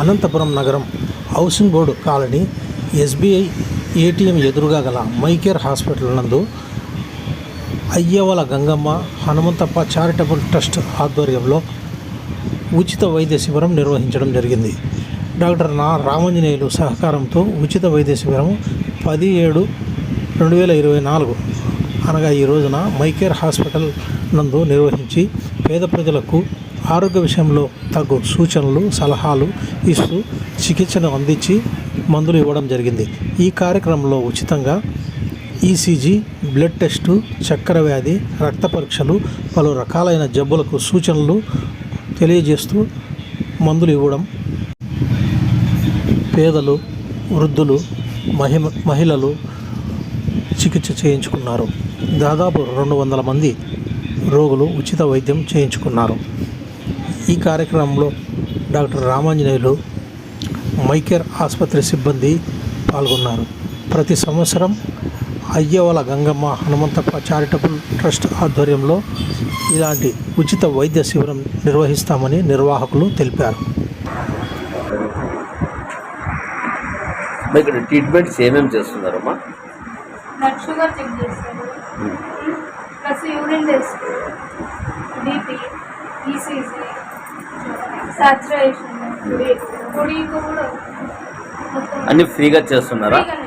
అనంతపురం నగరం housing board colony SBI ATM ఎదురుగా గల మైకేర్ హాస్పిటల్ నందు అయ్యవల గంగమ్మ హనుమంతప్ప చారిటబుల్ ట్రస్ట్ ఆధ్వర్యంలో ఉచిత వైద్య శిబిరం నిర్వహించడం జరిగింది. డాక్టర్ నా. రామంజనేయులు సహకారంతో ఉచిత వైద్య శిబిరం పది ఏడు రెండు వేల ఇరవై నాలుగు అనగా ఈ రోజున మైకేర్ హాస్పిటల్ నందు నిర్వహించి పేద ప్రజలకు ఆరోగ్య విషయంలో తగు సూచనలు సలహాలు ఇస్తూ చికిత్సను అందించి మందులు ఇవ్వడం జరిగింది. ఈ కార్యక్రమంలో ఉచితంగా ఈసీజీ బ్లడ్ టెస్టు చక్కెర వ్యాధి రక్త పరీక్షలు పలు రకాలైన జబ్బులకు సూచనలు తెలియజేస్తూ మందులు ఇవ్వడం పేదలు వృద్ధులు మహిమ మహిళలు చికిత్స చేయించుకున్నారు. దాదాపు రెండు వందల మంది రోగులు ఉచిత వైద్యం చేయించుకున్నారు. ఈ కార్యక్రమంలో డాక్టర్ రామాంజనేయులు మైకేర్ ఆసుపత్రి సిబ్బంది పాల్గొన్నారు. ప్రతి సంవత్సరం అయ్యవల గంగమ్మ హనుమంతప్ప చారిటబుల్ ట్రస్ట్ ఆధ్వర్యంలో ఇలాంటి ఉచిత వైద్య శిబిరం నిర్వహిస్తామని నిర్వాహకులు తెలిపారు. ఇక్కడ ట్రీట్మెంట్స్ ఏమేమి చేస్తున్నారమ్మా? బ్లడ్ షుగర్ చెక్ చేస్తారు. ప్లస్ యూరిన్ టెస్ట్ అన్ని ఫ్రీగా చేస్తున్నారా? ఫ్రీగానే.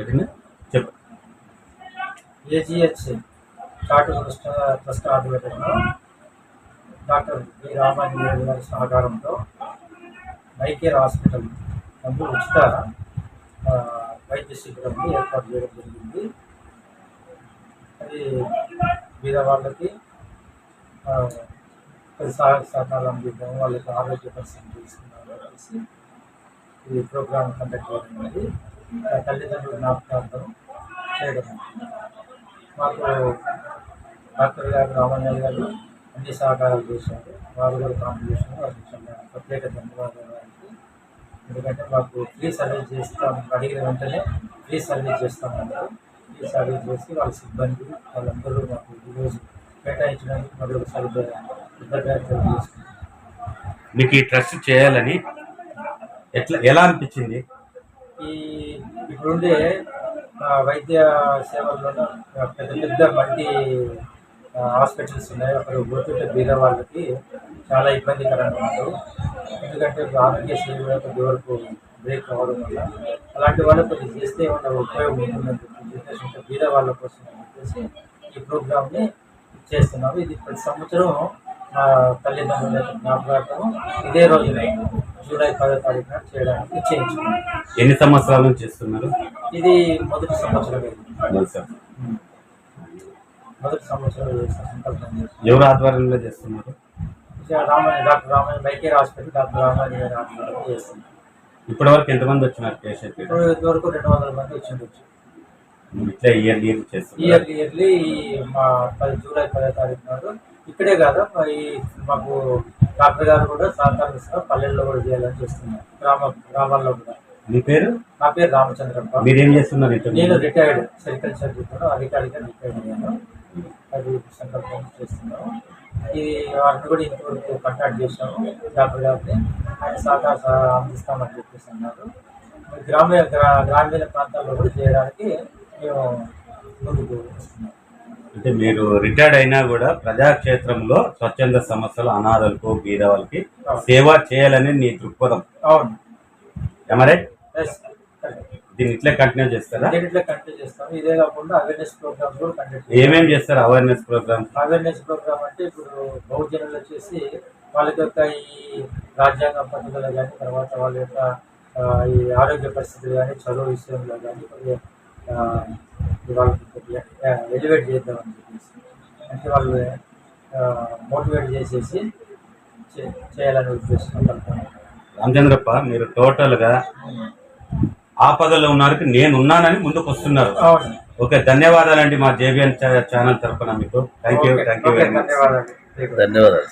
ఏదైనా చెప్పండి ఏజిహెచ్ చాటు ట్రస్ట్ ఆధ్వర్యంలో డాక్టర్ వి రామాంజనేయులు గారి సహకారంతో మైకేర్ హాస్పిటల్ నందు ఉచిత వైద్య శిబిరాన్ని ఏర్పాటు చేయడం జరిగింది. అది బీద వాళ్ళకి సహాయ సహకారాలు అందిద్దాం వాళ్ళకి ఆరోగ్య పరిస్థితి తీసుకున్నారు కలిసి ఈ ప్రోగ్రామ్ కండక్ట్ చేయడం అనేది తల్లిదండ్రుల జ్ఞాపకార్థం చేయడం. మాకు డాక్టర్ గారు రామయ్య గారు అన్ని సహకారాలు చేశారు. వారు కూడా కాంట్రిబ్యూషన్ వారికి చాలా ప్రత్యేక ధన్యవాదాలు. వారికి ఎందుకంటే మాకు ఫ్రీ సర్వీస్ చేస్తాం. అడిగిన వెంటనే ఫ్రీ సర్వీస్ చేస్తామన్నారు ఫ్రీ సర్వీస్ చేసి వాళ్ళ సిబ్బంది వాళ్ళందరూ మాకు ఈరోజు కేటాయించడానికి మరొకసారి కృతజ్ఞతలు మీకు ఈ ట్రస్ట్ చేయాలని ఎట్లా ఎలా అనిపించింది? ఈ ఇప్పుడుండే వైద్య సేవల్లోనూ పెద్ద పెద్ద మల్టీ హాస్పిటల్స్ ఉన్నాయి. అక్కడ పోతుంటే బీద వాళ్ళకి చాలా ఇబ్బందికరంగా ఉన్నారు ఎందుకంటే ఆరోగ్య సేవ కొద్ది బ్రేక్ అవ్వడం వల్ల అలాంటి వాళ్ళు కొంచెం చేస్తే ఏమైనా ఉపయోగం ఉంటుందని చెప్పేసి ఉంటే బీద వాళ్ళ కోసం చెప్పేసి ఈ ప్రోగ్రామ్ని చేస్తున్నాము. ఇది ప్రతి సంవత్సరం మా తల్లిదండ్రుల జ్ఞాపకార్థము ఇదే రోజున. జూలై పదో తారీఖున చేయడానికి చేయించుకున్నాం. ఎన్ని సంవత్సరాల నుంచి చేస్తున్నారు? ఇది మొదటి సంవత్సరం. ఇది. తెలుసా? మొదటి సంవత్సరం చేసిన సంకల్పం చేసి ఎవరు ఆధ్వర్యంలో చేస్తున్నారు? Ramayana doctor Ramayana MyCare hospital doctor Ramayana గారి ఆధ్వర్యంలో చేస్తుంది ఇప్పటి వరకు ఎంతమంది వచ్చినారు పేషెంట్ ఇప్పుడు ఇంతవరకు రెండు వందల మంది వచ్చి ఉండొచ్చు ఇట్లా ఇయర్ ఇయర్ చేస్తున్నారు. ఇయర్లీ ఇయర్లీ మా పది జూలై పదో తారీఖు నాడు ఇక్కడే కాదు మా ఈ మాకు డాక్టర్ గారు కూడా సహకారం ఇస్తున్నారు. పల్లెల్లో కూడా చేయాలని చూస్తున్నారు. గ్రామ గ్రామాల్లో కూడా. మీ పేరు? నా పేరు రామచంద్రప్ప మీరేం చేస్తున్నారు నేను? రిటైర్డ్ సెరికల్చర్ డిప్యూటీ అధికారిగా రిటైర్డ్ అయ్యాను. అది సంకల్పం చేస్తున్నాము. ఈ వారిని కూడా ఇంతవరకు కాంటాక్ట్ చేశాము. డాక్టర్ గారిని ఆయన సహకార సహ- అందిస్తామని చెప్పేసి అన్నారు. గ్రామీణ గ్రా- గ్రామీణ ప్రాంతాల్లో కూడా చేయడానికి మేము ముందుకు వస్తున్నాం. అంటే మీరు రిటైర్డ్ అయినా కూడా ప్రజాక్షేత్రంలో స్వచ్ఛంద సంస్థలు అనాథలకు బీద వాళ్ళకి సేవ చేయాలని నీ దృక్పథం. అవును. దీన్ని ఇట్లే కంటిన్యూ చేస్తారా? దీంట్లో కంటిన్యూ ఇదే కాకుండా అవేర్నెస్ ప్రోగ్రామ్స్ కూడా కండక్ట్ ఏమేం చేస్తారు అవేర్నెస్ ప్రోగ్రామ్ అవేర్నెస్ ప్రోగ్రామ్ అంటే ఇప్పుడు బహుజనులు వచ్చేసి వాళ్ళ యొక్క ఈ రాజ్యాంగ పద్ధతులు కానీ తర్వాత వాళ్ళ యొక్క ఈ ఆరోగ్య పరిస్థితులు కానీ చదువు విషయంలో కానీ వాళ్ళకి ఎలివేట్ చేద్దామని చెప్పేసి. అంటే వాళ్ళు మోటివేట్ చేసేసి చే- చేయాలనే ఉద్దేశం రామచంద్రప్ప మీరు టోటల్గా ఆపదలో ఉన్నారు నేను ఉన్నానని ముందుకు వస్తున్నారు ఓకే ధన్యవాదాలండి మా జేబిఎన్ ఛానల్ తరఫున మీకు. Thank you thank you very much ధన్యవాదాలు. ధన్యవాదాలు.